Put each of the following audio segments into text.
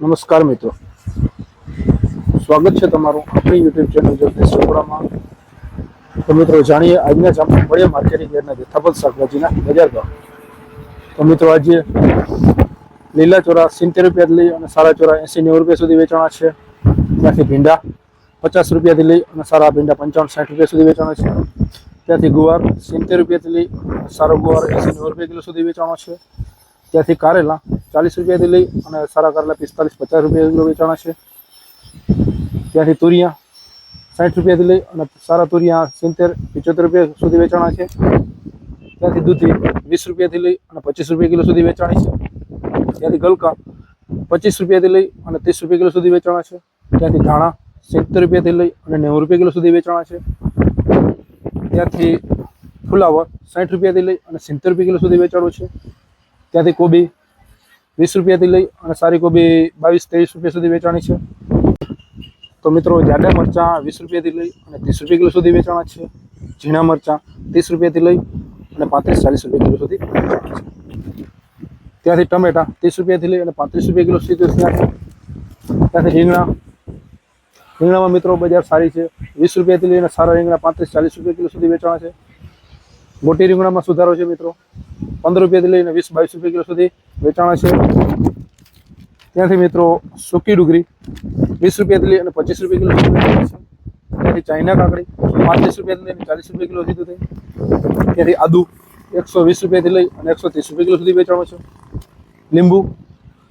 નમસ્કાર મિત્રો. સ્વાગત છે તમારું આપણી યુટ્યુબ ચેનલ જગદીશ ચોપડામાં. તો મિત્રો જાણીએ આજના જામમાં મળીએ માર્કેટિંગ યાર્ડના જથ્થાબદ્ધ શાકભાજીના બજાર ભાવ. તો મિત્રો આજે લીલા ચોરા સિત્તેર રૂપિયાથી લઈ અને સારા ચોરા એંસી નેવું રૂપિયા સુધી વેચાણા છે. ત્યાંથી ભીંડા પચાસ રૂપિયાથી લઈ અને સારા ભીંડા પંચાવન સાઠ રૂપિયા સુધી વેચાણા છે. ત્યાંથી ગુવાર સિત્તેર રૂપિયાથી લઈ સારો ગુવાર એંસી નેવું રૂપિયા કિલો સુધી વેચાણો છે. ત્યાંથી કારેલા ચાલીસ રૂપિયાથી લઈ અને સારા કારેલા પિસ્તાલીસ, પચાસ રૂપિયા કિલો વેચાણા છે. ત્યાંથી તુરિયા સાઠ રૂપિયાથી લઈ અને સારા તુરિયા સિત્તેર, પિચોતેર રૂપિયા સુધી વેચાણા છે. ત્યાંથી દૂધી વીસ રૂપિયાથી લઈ અને પચીસ રૂપિયા કિલો સુધી વેચાણી છે. ત્યાંથી ગલકા પચીસ રૂપિયાથી લઈ અને ત્રીસ રૂપિયા કિલો સુધી વેચાણા છે. ત્યાંથી ધાણા સિત્તેર રૂપિયાથી લઈ અને નેવું રૂપિયા કિલો સુધી વેચાણા છે. ત્યાંથી ફુલાવર સાઠ રૂપિયાથી લઈ અને સિત્તેર રૂપિયા કિલો સુધી વેચાણું છે. ત્યાંથી કોબી વીસ રૂપિયાથી લઈ અને સારી કોબી બાવીસ, ત્રેવીસ રૂપિયા સુધી વેચાણી છે. તો મિત્રો, જાડા મરચાં વીસ રૂપિયાથી લઈ અને ત્રીસ રૂપિયા કિલો સુધી વેચાણા છે. ઝીણા મરચાં ત્રીસ રૂપિયાથી લઈ અને પાંત્રીસ, ચાલીસ રૂપિયા કિલો સુધી ત્યાંથી ટમેટા ત્રીસ રૂપિયાથી લઈ અને પાંત્રીસ રૂપિયા કિલો સુધી ત્યાં ત્યાંથી રીંગણા. રીંગણામાં મિત્રો, બજાર સારી છે. વીસ રૂપિયાથી લઈને સારા રીંગણા પાંત્રીસ, ચાલીસ રૂપિયા કિલો સુધી વેચાણા છે. મોટી રીંગણામાં સુધારો છે મિત્રો. પંદર રૂપિયાથી લઈને વીસ, બાવીસ રૂપિયા કિલો સુધી વેચાણ છે ત્યાંથી મિત્રો સૂકી ડુંગળી વીસ રૂપિયાથી લઈ અને પચીસ રૂપિયા કિલો સુધી છે ત્યાંથી ચાઇના કાકડી પાંત્રીસ રૂપિયાથી લઈને ચાલીસ રૂપિયા કિલો સુધી ત્યાંથી આદુ એકસો વીસ રૂપિયાથી લઈ અને એકસો ત્રીસ રૂપિયા કિલો સુધી વેચાણો છે લીંબુ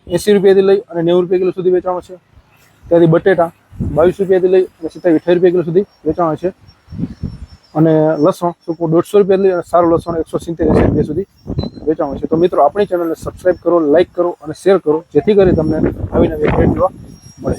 એંસી રૂપિયાથી લઈ અને નેવું રૂપિયા કિલો સુધી વેચાણો છે ત્યાંથી બટેટા બાવીસ રૂપિયાથી લઈ અને સિત્તેર અઠાવીસ રૂપિયા કિલો સુધી વેચાણો છે અને લસણ સૂકું દોઢસો રૂપિયા લઈ અને સારું લસણ એકસો સિત્તેર રૂપિયા સુધી વેચાણું છે. તો મિત્રો, આપણી ચેનલને સબસ્ક્રાઈબ કરો લાઇક કરો અને શેર કરો, જેથી કરી તમને આવી નવી અપડેટ જોવા મળે.